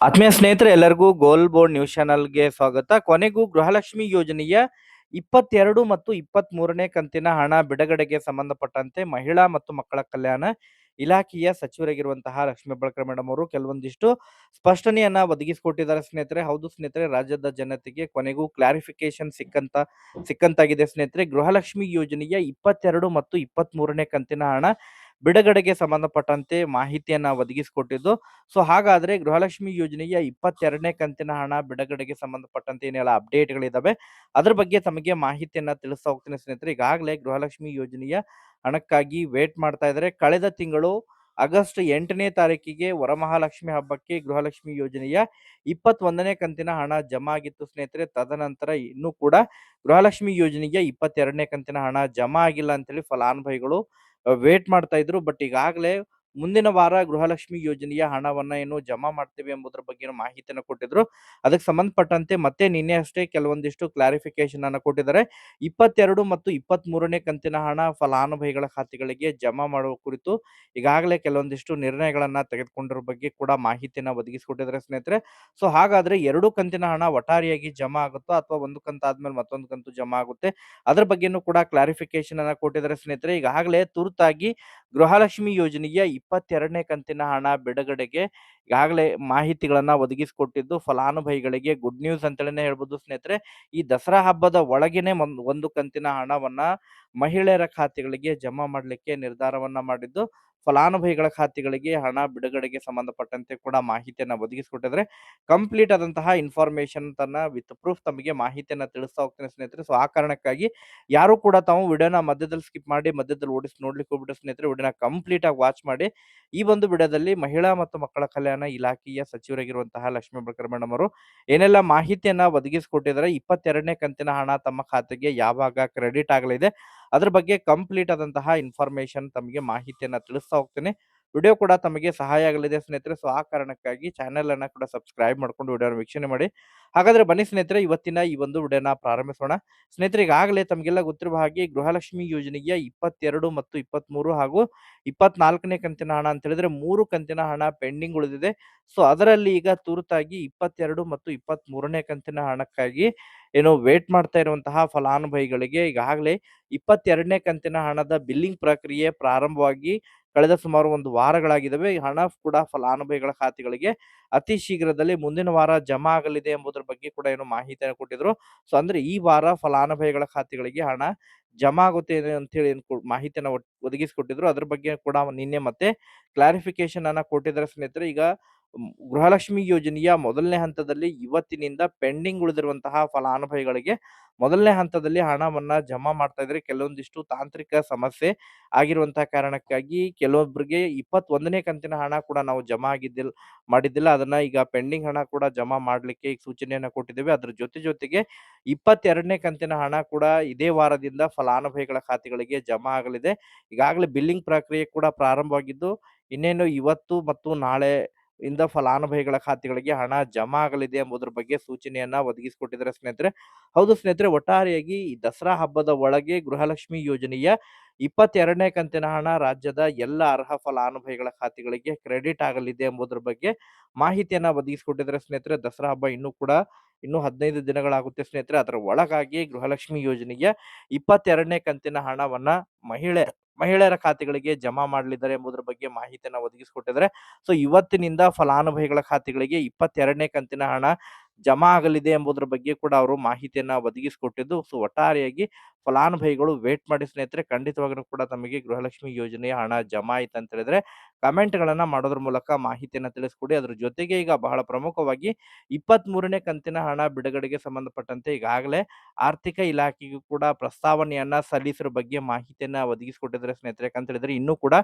ಆತ್ಮೀಯ ಸ್ನೇಹಿತರೆ, ಎಲ್ಲರಿಗೂ ಗೋಲ್ ಬೋರ್ಡ್ ನ್ಯೂಸ್ ಚಾನಲ್ಗೆ ಸ್ವಾಗತ. ಕೊನೆಗೂ ಗೃಹಲಕ್ಷ್ಮಿ ಯೋಜನೆಯ ಇಪ್ಪತ್ತೆರಡು ಮತ್ತು ಇಪ್ಪತ್ತ್ ಮೂರನೇ ಕಂತಿನ ಹಣ ಬಿಡುಗಡೆಗೆ ಸಂಬಂಧಪಟ್ಟಂತೆ ಮಹಿಳಾ ಮತ್ತು ಮಕ್ಕಳ ಕಲ್ಯಾಣ ಇಲಾಖೆಯ ಸಚಿವರಾಗಿರುವಂತಹ ಲಕ್ಷ್ಮೀ ಬಳಕರ ಮೇಡಮ್ ಅವರು ಕೆಲವೊಂದಿಷ್ಟು ಸ್ಪಷ್ಟನೆಯನ್ನ ಒದಗಿಸಿಕೊಟ್ಟಿದ್ದಾರೆ ಸ್ನೇಹಿತರೆ. ಹೌದು ಸ್ನೇಹಿತರೆ, ರಾಜ್ಯದ ಜನತೆಗೆ ಕೊನೆಗೂ ಕ್ಲಾರಿಫಿಕೇಶನ್ ಸಿಕ್ಕಂತ, ಸಿಕ್ಕಂತಾಗಿದೆ ಸ್ನೇಹಿತರೆ. ಗೃಹಲಕ್ಷ್ಮಿ ಯೋಜನೆಯ ಇಪ್ಪತ್ತೆರಡು ಮತ್ತು ಇಪ್ಪತ್ತ್ ಮೂರನೇ ಕಂತಿನ ಹಣ ಬಿಡುಗಡೆಗೆ ಸಂಬಂಧಪಟ್ಟಂತೆ ಮಾಹಿತಿಯನ್ನ ಒದಗಿಸಿಕೊಟ್ಟಿದ್ದು. ಸೊ, ಹಾಗಾದ್ರೆ ಗೃಹಲಕ್ಷ್ಮಿ ಯೋಜನೆಯ ಇಪ್ಪತ್ತೆರಡನೇ ಕಂತಿನ ಹಣ ಬಿಡುಗಡೆಗೆ ಸಂಬಂಧಪಟ್ಟಂತೆ ಏನೆಲ್ಲ ಅಪ್ಡೇಟ್ಗಳಿದ್ದಾವೆ ಅದ್ರ ಬಗ್ಗೆ ತಮಗೆ ಮಾಹಿತಿಯನ್ನ ತಿಳಿಸ್ತಾ ಹೋಗ್ತೀನಿ ಸ್ನೇಹಿತರೆ. ಈಗಾಗಲೇ ಗೃಹಲಕ್ಷ್ಮಿ ಯೋಜನೆಯ ಹಣಕ್ಕಾಗಿ ವೇಟ್ ಮಾಡ್ತಾ ಇದ್ದಾರೆ. ಕಳೆದ ತಿಂಗಳು ಆಗಸ್ಟ್ ಎಂಟನೇ ತಾರೀಕಿಗೆ ವರಮಹಾಲಕ್ಷ್ಮಿ ಹಬ್ಬಕ್ಕೆ ಗೃಹಲಕ್ಷ್ಮಿ ಯೋಜನೆಯ ಇಪ್ಪತ್ತೊಂದನೇ ಕಂತಿನ ಹಣ ಜಮಾ ಆಗಿತ್ತು ಸ್ನೇಹಿತರೆ. ತದನಂತರ ಇನ್ನೂ ಕೂಡ ಗೃಹಲಕ್ಷ್ಮಿ ಯೋಜನೆಗೆ ಇಪ್ಪತ್ತೆರಡನೇ ಕಂತಿನ ಹಣ ಜಮಾ ಆಗಿಲ್ಲ ಅಂತೇಳಿ ಫಲಾನುಭವಿಗಳು ವೇಟ್ ಮಾಡ್ತಾ ಇದ್ರು ಬಟ್ ಈಗಾಗಲೇ ಮುಂದಿನ ವಾರ ಗೃಹಲಕ್ಷ್ಮಿ ಯೋಜನೆಯ ಹಣವನ್ನ ಏನು ಜಮಾ ಮಾಡ್ತೀವಿ ಎಂಬುದರ ಬಗ್ಗೆ ಮಾಹಿತಿಯನ್ನು ಕೊಟ್ಟಿದ್ರು. ಅದಕ್ಕೆ ಸಂಬಂಧಪಟ್ಟಂತೆ ಮತ್ತೆ ನಿನ್ನೆ ಅಷ್ಟೇ ಕೆಲವೊಂದಿಷ್ಟು ಕ್ಲಾರಿಫಿಕೇಶನ್ ಅನ್ನು ಕೊಟ್ಟಿದ್ದಾರೆ. ಇಪ್ಪತ್ತೆರಡು ಮತ್ತು ಇಪ್ಪತ್ತ್ ಮೂರನೇ ಕಂತಿನ ಹಣ ಫಲಾನುಭವಿಗಳ ಖಾತೆಗಳಿಗೆ ಜಮಾ ಮಾಡುವ ಕುರಿತು ಈಗಾಗಲೇ ಕೆಲವೊಂದಿಷ್ಟು ನಿರ್ಣಯಗಳನ್ನ ತೆಗೆದುಕೊಂಡಿರೋ ಬಗ್ಗೆ ಕೂಡ ಮಾಹಿತಿಯನ್ನ ಒದಗಿಸಿಕೊಟ್ಟಿದ್ದಾರೆ ಸ್ನೇಹಿತರೆ. ಸೊ, ಹಾಗಾದ್ರೆ ಎರಡು ಕಂತಿನ ಹಣ ಒಟ್ಟಾರೆಯಾಗಿ ಜಮಾ ಆಗುತ್ತೋ ಅಥವಾ ಒಂದು ಕಂತ ಆದ್ಮೇಲೆ ಮತ್ತೊಂದು ಕಂತು ಜಮಾ ಆಗುತ್ತೆ? ಅದ್ರ ಬಗ್ಗೆನೂ ಕೂಡ ಕ್ಲಾರಿಫಿಕೇಶನ್ ಅನ್ನ ಕೊಟ್ಟಿದ್ದಾರೆ ಸ್ನೇಹಿತರೆ. ಈಗಾಗಲೇ ತುರ್ತಾಗಿ ಗೃಹಲಕ್ಷ್ಮಿ ಯೋಜನೆಯ ಇಪ್ಪತ್ತೆರಡನೇ ಕಂತಿನ ಹಣ ಬಿಡುಗಡೆಗೆ ಈಗಾಗಲೇ ಮಾಹಿತಿಗಳನ್ನ ಒದಗಿಸಿಕೊಟ್ಟಿದ್ದು, ಫಲಾನುಭವಿಗಳಿಗೆ ಗುಡ್ ನ್ಯೂಸ್ ಅಂತೇಳಿನೇ ಹೇಳ್ಬೋದು ಸ್ನೇಹಿತರೆ. ಈ ದಸರಾ ಹಬ್ಬದ ಒಳಗೇನೆ ಒಂದ್- ಒಂದು ಕಂತಿನ ಹಣವನ್ನ ಮಹಿಳೆಯರ ಖಾತೆಗಳಿಗೆ ಜಮಾ ಮಾಡಲಿಕ್ಕೆ ನಿರ್ಧಾರವನ್ನ ಮಾಡಿದ್ದು ಫಲಾನುಭವಿಗಳ ಖಾತೆಗಳಿಗೆ ಹಣ ಬಿಡುಗಡೆಗೆ ಸಂಬಂಧಪಟ್ಟಂತೆ ಕೂಡ ಮಾಹಿತಿಯನ್ನು ಒದಗಿಸಿಕೊಟ್ಟಿದ್ರೆ ಕಂಪ್ಲೀಟ್ ಆದಂತಹ ಇನ್ಫಾರ್ಮೇಶನ್ ತನ್ನ ವಿತ್ ಪ್ರೂಫ್ ತಮಗೆ ಮಾಹಿತಿಯನ್ನು ತಿಳಿಸ್ತಾ ಹೋಗ್ತೇನೆ ಸ್ನೇಹಿತರೆ. ಸೊ, ಆ ಕಾರಣಕ್ಕಾಗಿ ಯಾರು ಕೂಡ ತಾವು ವಿಡಿಯೋನ ಮಧ್ಯದಲ್ಲಿ ಸ್ಕಿಪ್ ಮಾಡಿ ಮಧ್ಯದಲ್ಲಿ ಓಡಿಸಿ ನೋಡ್ಲಿಕ್ಕೆ ಹೋಗ್ಬಿಟ್ಟು ಸ್ನೇಹಿತರೆ, ವಿಡಿಯೋನ ಕಂಪ್ಲೀಟ್ ಆಗಿ ವಾಚ್ ಮಾಡಿ. ಈ ಒಂದು ವಿಡಿಯೋದಲ್ಲಿ ಮಹಿಳಾ ಮತ್ತು ಮಕ್ಕಳ ಕಲ್ಯಾಣ ಇಲಾಖೆಯ ಸಚಿವರಾಗಿರುವಂತಹ ಲಕ್ಷ್ಮೀ ಬಡ್ಕರ್ ಮೇಡಮ್ ಅವರು ಏನೆಲ್ಲ ಮಾಹಿತಿಯನ್ನ ಒದಗಿಸಿಕೊಟ್ಟಿದ್ದಾರೆ, ಇಪ್ಪತ್ತೆರಡನೇ ಕಂತಿನ ಹಣ ತಮ್ಮ ಖಾತೆಗೆ ಯಾವಾಗ ಕ್ರೆಡಿಟ್ ಆಗಲಿದೆ ಅದ್ರ ಬಗ್ಗೆ ಕಂಪ್ಲೀಟ್ ಆದಂತಹ ಇನ್ಫಾರ್ಮೇಶನ್ ತಮಗೆ ಮಾಹಿತಿಯನ್ನ ತಿಳಿಸ್ತಾ ಹೋಗ್ತೇನೆ. ವಿಡಿಯೋ ಕೂಡ ತಮಗೆ ಸಹಾಯ ಆಗಲಿದೆ ಸ್ನೇಹಿತರೆ. ಸೊ ಆ ಕಾರಣಕ್ಕಾಗಿ ಚಾನೆಲ್ ಅನ್ನ ಕೂಡ ಸಬ್ಸ್ಕ್ರೈಬ್ ಮಾಡ್ಕೊಂಡು ವಿಡಿಯೋನ ವೀಕ್ಷಣೆ ಮಾಡಿ. ಹಾಗಾದ್ರೆ ಬನ್ನಿ ಸ್ನೇಹಿತರೆ, ಇವತ್ತಿನ ಈ ಒಂದು ವಿಡಿಯೋನ ಪ್ರಾರಂಭಿಸೋಣ. ಸ್ನೇಹಿತರೆ, ಈಗಾಗಲೇ ತಮಗೆಲ್ಲ ಗೊತ್ತಿರುವ ಹಾಗೆ ಗೃಹಲಕ್ಷ್ಮಿ ಯೋಜನೆಗೆ ಇಪ್ಪತ್ತೆರಡು ಮತ್ತು ಇಪ್ಪತ್ಮೂರು ಹಾಗೂ ಇಪ್ಪತ್ನಾಲ್ಕನೇ ಕಂತಿನ ಹಣ ಅಂತ ಹೇಳಿದ್ರೆ ಮೂರು ಕಂತಿನ ಹಣ ಪೆಂಡಿಂಗ್ ಉಳಿದಿದೆ. ಸೊ ಅದರಲ್ಲಿ ಈಗ ತುರ್ತಾಗಿ ಇಪ್ಪತ್ತೆರಡು ಮತ್ತು ಇಪ್ಪತ್ತ್ ಮೂರನೇ ಕಂತಿನ ಹಣಕ್ಕಾಗಿ ಏನು ವೇಟ್ ಮಾಡ್ತಾ ಇರುವಂತಹ ಫಲಾನುಭವಿಗಳಿಗೆ ಈಗಾಗಲೇ ಇಪ್ಪತ್ತೆರಡನೇ ಕಂತಿನ ಹಣದ ಬಿಲ್ಲಿಂಗ್ ಪ್ರಕ್ರಿಯೆ ಪ್ರಾರಂಭವಾಗಿ ಕಳೆದ ಸುಮಾರು ಒಂದು ವಾರಗಳಾಗಿದ್ದಾವೆ. ಹಣ ಕೂಡ ಫಲಾನುಭವಿಗಳ ಖಾತೆಗಳಿಗೆ ಅತಿ ಶೀಘ್ರದಲ್ಲಿ ಮುಂದಿನ ವಾರ ಜಮಾ ಆಗಲಿದೆ ಎಂಬುದರ ಬಗ್ಗೆ ಕೂಡ ಏನು ಮಾಹಿತಿಯನ್ನು ಕೊಟ್ಟಿದ್ರು. ಸೊ ಅಂದ್ರೆ ಈ ವಾರ ಫಲಾನುಭವಿಗಳ ಖಾತೆಗಳಿಗೆ ಹಣ ಜಮಾ ಆಗುತ್ತೆ ಅಂತ ಹೇಳಿ ಮಾಹಿತಿಯನ್ನ ಒಟ್- ಒದಗಿಸಿಕೊಟ್ಟಿದ್ರು. ಅದ್ರ ಬಗ್ಗೆ ಕೂಡ ನಿನ್ನೆ ಮತ್ತೆ ಕ್ಲಾರಿಫಿಕೇಶನ್ ಅನ್ನ ಕೊಟ್ಟಿದ್ದಾರೆ ಸ್ನೇಹಿತರೆ. ಈಗ ಗೃಹಲಕ್ಷ್ಮಿ ಯೋಜನೆಯ ಮೊದಲನೇ ಹಂತದಲ್ಲಿ ಇವತ್ತಿನಿಂದ ಪೆಂಡಿಂಗ್ ಉಳಿದಿರುವಂತಹ ಫಲಾನುಭವಿಗಳಿಗೆ ಮೊದಲನೇ ಹಂತದಲ್ಲಿ ಹಣವನ್ನ ಜಮಾ ಮಾಡ್ತಾ ಇದ್ರೆ ಕೆಲವೊಂದಿಷ್ಟು ತಾಂತ್ರಿಕ ಸಮಸ್ಯೆ ಆಗಿರುವಂತಹ ಕಾರಣಕ್ಕಾಗಿ ಕೆಲವೊಬ್ಬರಿಗೆ ಇಪ್ಪತ್ತೊಂದನೇ ಕಂತಿನ ಹಣ ಕೂಡ ನಾವು ಜಮಾ ಆಗಿದ್ದಿಲ್ಲ ಮಾಡಿದ್ದಿಲ್ಲ. ಅದನ್ನ ಈಗ ಪೆಂಡಿಂಗ್ ಹಣ ಕೂಡ ಜಮಾ ಮಾಡಲಿಕ್ಕೆ ಈಗ ಸೂಚನೆಯನ್ನ ಕೊಟ್ಟಿದ್ದೇವೆ. ಅದ್ರ ಜೊತೆ ಜೊತೆಗೆ ಇಪ್ಪತ್ತೆರಡನೇ ಕಂತಿನ ಹಣ ಕೂಡ ಇದೇ ವಾರದಿಂದ ಫಲಾನುಭವಿಗಳ ಖಾತೆಗಳಿಗೆ ಜಮಾ ಆಗಲಿದೆ. ಈಗಾಗಲೇ ಬಿಲ್ಲಿಂಗ್ ಪ್ರಕ್ರಿಯೆ ಕೂಡ ಪ್ರಾರಂಭವಾಗಿದ್ದು, ಇನ್ನೇನು ಇವತ್ತು ಮತ್ತು ನಾಳೆ ಇಂದ ಫಲಾನುಭವಿಗಳ ಖಾತೆಗಳಿಗೆ ಹಣ ಜಮಾ ಆಗಲಿದೆ ಎಂಬುದರ ಬಗ್ಗೆ ಸೂಚನೆಯನ್ನ ಒದಗಿಸಿಕೊಟ್ಟಿದ್ದಾರೆ ಸ್ನೇಹಿತರೆ. ಹೌದು ಸ್ನೇಹಿತರೆ, ಒಟ್ಟಾರೆಯಾಗಿ ಈ ದಸರಾ ಹಬ್ಬದ ಒಳಗೆ ಗೃಹಲಕ್ಷ್ಮಿ ಯೋಜನೆಯ ಇಪ್ಪತ್ತೆರಡನೇ ಕಂತಿನ ಹಣ ರಾಜ್ಯದ ಎಲ್ಲ ಅರ್ಹ ಫಲಾನುಭವಿಗಳ ಖಾತೆಗಳಿಗೆ ಕ್ರೆಡಿಟ್ ಆಗಲಿದೆ ಎಂಬುದರ ಬಗ್ಗೆ ಮಾಹಿತಿಯನ್ನ ಒದಗಿಸಿಕೊಟ್ಟಿದ್ದಾರೆ ಸ್ನೇಹಿತರೆ. ದಸರಾ ಹಬ್ಬ ಇನ್ನೂ ಕೂಡ ಇನ್ನು ಹದಿನೈದು ದಿನಗಳಾಗುತ್ತೆ ಸ್ನೇಹಿತರೆ. ಅದರ ಒಳಗಾಗಿ ಗೃಹಲಕ್ಷ್ಮಿ ಯೋಜನೆಯ ಇಪ್ಪತ್ತೆರಡನೇ ಕಂತಿನ ಹಣವನ್ನ ಮಹಿಳೆ ಮಹಿಳೆಯರ ಖಾತೆಗಳಿಗೆ ಜಮಾ ಮಾಡಲಿದ್ದಾರೆ ಎಂಬುದರ ಬಗ್ಗೆ ಮಾಹಿತಿಯನ್ನು ಒದಗಿಸಿಕೊಟ್ಟಿದ್ದಾರೆ. ಸೊ, ಇವತ್ತಿನಿಂದ ಫಲಾನುಭವಿಗಳ ಖಾತೆಗಳಿಗೆ ಇಪ್ಪತ್ತೆರಡನೇ ಕಂತಿನ ಹಣ ಜಮಾ ಆಗಲಿದೆ ಎಂಬುದರ ಬಗ್ಗೆ ಕೂಡ ಅವರು ಮಾಹಿತಿಯನ್ನ ಒದಗಿಸಿಕೊಟ್ಟಿದ್ದು. ಸೊ, ಒಟ್ಟಾರೆಯಾಗಿ ಫಲಾನುಭವಿಗಳು ವೇಟ್ ಮಾಡಿ ಸ್ನೇಹಿತರೆ, ಖಂಡಿತವಾಗ್ಲೂ ಕೂಡ ತಮಗೆ ಗೃಹಲಕ್ಷ್ಮಿ ಯೋಜನೆಯ ಹಣ ಜಮಾ ಆಯ್ತು ಅಂತ ಹೇಳಿದ್ರೆ ಕಮೆಂಟ್ ಗಳನ್ನ ಮಾಡೋದ್ರ ಮೂಲಕ ಮಾಹಿತಿಯನ್ನ ತಿಳಿಸ್ಕೊಡಿ. ಅದ್ರ ಜೊತೆಗೆ ಈಗ ಬಹಳ ಪ್ರಮುಖವಾಗಿ ಇಪ್ಪತ್ತ್ ಮೂರನೇ ಕಂತಿನ ಹಣ ಬಿಡುಗಡೆಗೆ ಸಂಬಂಧಪಟ್ಟಂತೆ ಈಗಾಗಲೇ ಆರ್ಥಿಕ ಇಲಾಖೆಗೂ ಕೂಡ ಪ್ರಸ್ತಾವನೆಯನ್ನ ಸಲ್ಲಿಸಿರೋ ಬಗ್ಗೆ ಮಾಹಿತಿಯನ್ನ ಒದಗಿಸಿಕೊಟ್ಟಿದ್ರೆ ಸ್ನೇಹಿತರೆ. ಅಂತ ಹೇಳಿದ್ರೆ ಇನ್ನೂ ಕೂಡ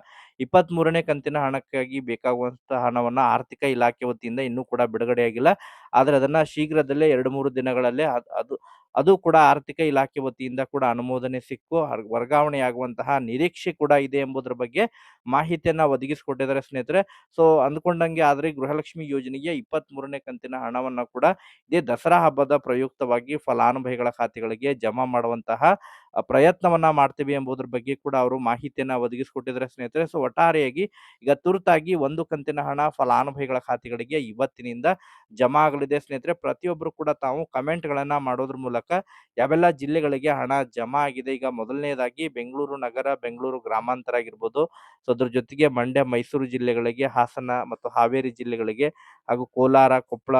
ಇಪ್ಪತ್ತ್ ಮೂರನೇ ಕಂತಿನ ಹಣಕ್ಕಾಗಿ ಬೇಕಾಗುವಂತಹ ಹಣವನ್ನ ಆರ್ಥಿಕ ಇಲಾಖೆ ವತಿಯಿಂದ ಇನ್ನೂ ಕೂಡ ಬಿಡುಗಡೆಯಾಗಿಲ್ಲ. ಆದ್ರೆ ಅದನ್ನ ಶೀಘ್ರದಲ್ಲೇ ಎರಡು ಮೂರು ದಿನಗಳಲ್ಲೇ ಅದ್- ಅದು ಕೂಡ ಆರ್ಥಿಕ ಇಲಾಖೆ ವತಿಯಿಂದ ಕೂಡ ಅನುಮೋದನೆ ಸಿಕ್ಕು. ವರ್ಗಾವಣೆಯಾಗುವಂತಹ ನಿರೀಕ್ಷೆ ಕೂಡ ಇದೆ ಎಂಬುದರ ಬಗ್ಗೆ ಮಾಹಿತಿಯನ್ನ ಒದಗಿಸಿಕೊಟ್ಟಿದ್ದಾರೆ ಸ್ನೇಹಿತರೆ. ಸೊ, ಅಂದ್ಕೊಂಡಂಗೆ ಆದ್ರೆ ಗೃಹಲಕ್ಷ್ಮಿ ಯೋಜನೆಗೆ ಇಪ್ಪತ್ತ್ ಕಂತಿನ ಹಣವನ್ನ ಕೂಡ ಇದೇ ದಸರಾ ಹಬ್ಬದ ಪ್ರಯುಕ್ತವಾಗಿ ಫಲಾನುಭವಿಗಳ ಖಾತೆಗಳಿಗೆ ಜಮಾ ಮಾಡುವಂತಹ ಪ್ರಯತ್ನವನ್ನ ಮಾಡ್ತೀವಿ ಎಂಬುದ್ರ ಬಗ್ಗೆ ಕೂಡ ಅವರು ಮಾಹಿತಿಯನ್ನ ಒದಗಿಸಿಕೊಟ್ಟಿದ್ದಾರೆ ಸ್ನೇಹಿತರೆ. ಸೊ ಒಟ್ಟಾರೆಯಾಗಿ ಈಗ ತುರ್ತಾಗಿ ಒಂದು ಕಂತಿನ ಹಣ ಫಲಾನುಭವಿಗಳ ಖಾತೆಗಳಿಗೆ ಇವತ್ತಿನಿಂದ ಜಮಾ ಆಗಲಿದೆ ಸ್ನೇಹಿತರೆ. ಪ್ರತಿಯೊಬ್ಬರು ಕೂಡ ತಾವು ಕಮೆಂಟ್‌ಗಳನ್ನ ಮಾಡೋದ್ರ ಮೂಲಕ ಯಾವೆಲ್ಲ ಜಿಲ್ಲೆಗಳಿಗೆ ಹಣ ಜಮಾ ಆಗಿದೆ ಈಗ ಮೊದಲನೇದಾಗಿ ಬೆಂಗಳೂರು ನಗರ, ಬೆಂಗಳೂರು ಗ್ರಾಮಾಂತರ ಆಗಿರ್ಬೋದು. ಸೊ ಅದ್ರ ಜೊತೆಗೆ ಮಂಡ್ಯ, ಮೈಸೂರು ಜಿಲ್ಲೆಗಳಿಗೆ, ಹಾಸನ ಮತ್ತು ಹಾವೇರಿ ಜಿಲ್ಲೆಗಳಿಗೆ ಹಾಗೂ ಕೋಲಾರ, ಕೊಪ್ಪಳ,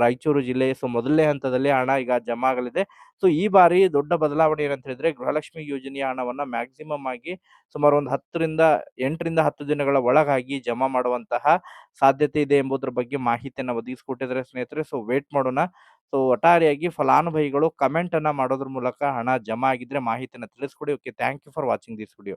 ರಾಯಚೂರು ಜಿಲ್ಲೆ, ಸೊ ಮೊದಲನೇ ಹಂತದಲ್ಲಿ ಹಣ ಈಗ ಜಮಾ ಆಗಲಿದೆ. ಸೊ ಈ ಬಾರಿ ದೊಡ್ಡ ಬದಲಾವಣೆ ಏನಂತ ಹೇಳಿದ್ರೆ ಗೃಹಲಕ್ಷ್ಮಿ ಯೋಜನೆಯ ಹಣವನ್ನ ಮ್ಯಾಕ್ಸಿಮಮ್ ಆಗಿ ಸುಮಾರು ಒಂದು 10ರಿಂದ 8ರಿಂದ 10 ದಿನಗಳ ಒಳಗಾಗಿ ಜಮಾ ಮಾಡುವಂತಹ ಸಾಧ್ಯತೆ ಇದೆ ಎಂಬುದ್ರ ಬಗ್ಗೆ ಮಾಹಿತಿಯನ್ನ ಒದಗಿಸಿಕೊಟ್ಟಿದ್ದಾರೆ ಸ್ನೇಹಿತರೆ. ಸೊ ವೇಟ್ ಮಾಡೋಣ. ಸೊ ಒಟ್ಟಾರೆಯಾಗಿ ಫಲಾನುಭವಿಗಳು ಕಮೆಂಟ್ ಅನ್ನ ಮಾಡೋದ್ರ ಮೂಲಕ ಹಣ ಜಮಾ ಆಗಿದ್ರೆ ಮಾಹಿತಿಯನ್ನ ತಿಳಿಸ್ಕೊಡಿ. Okay thank you for watching this video.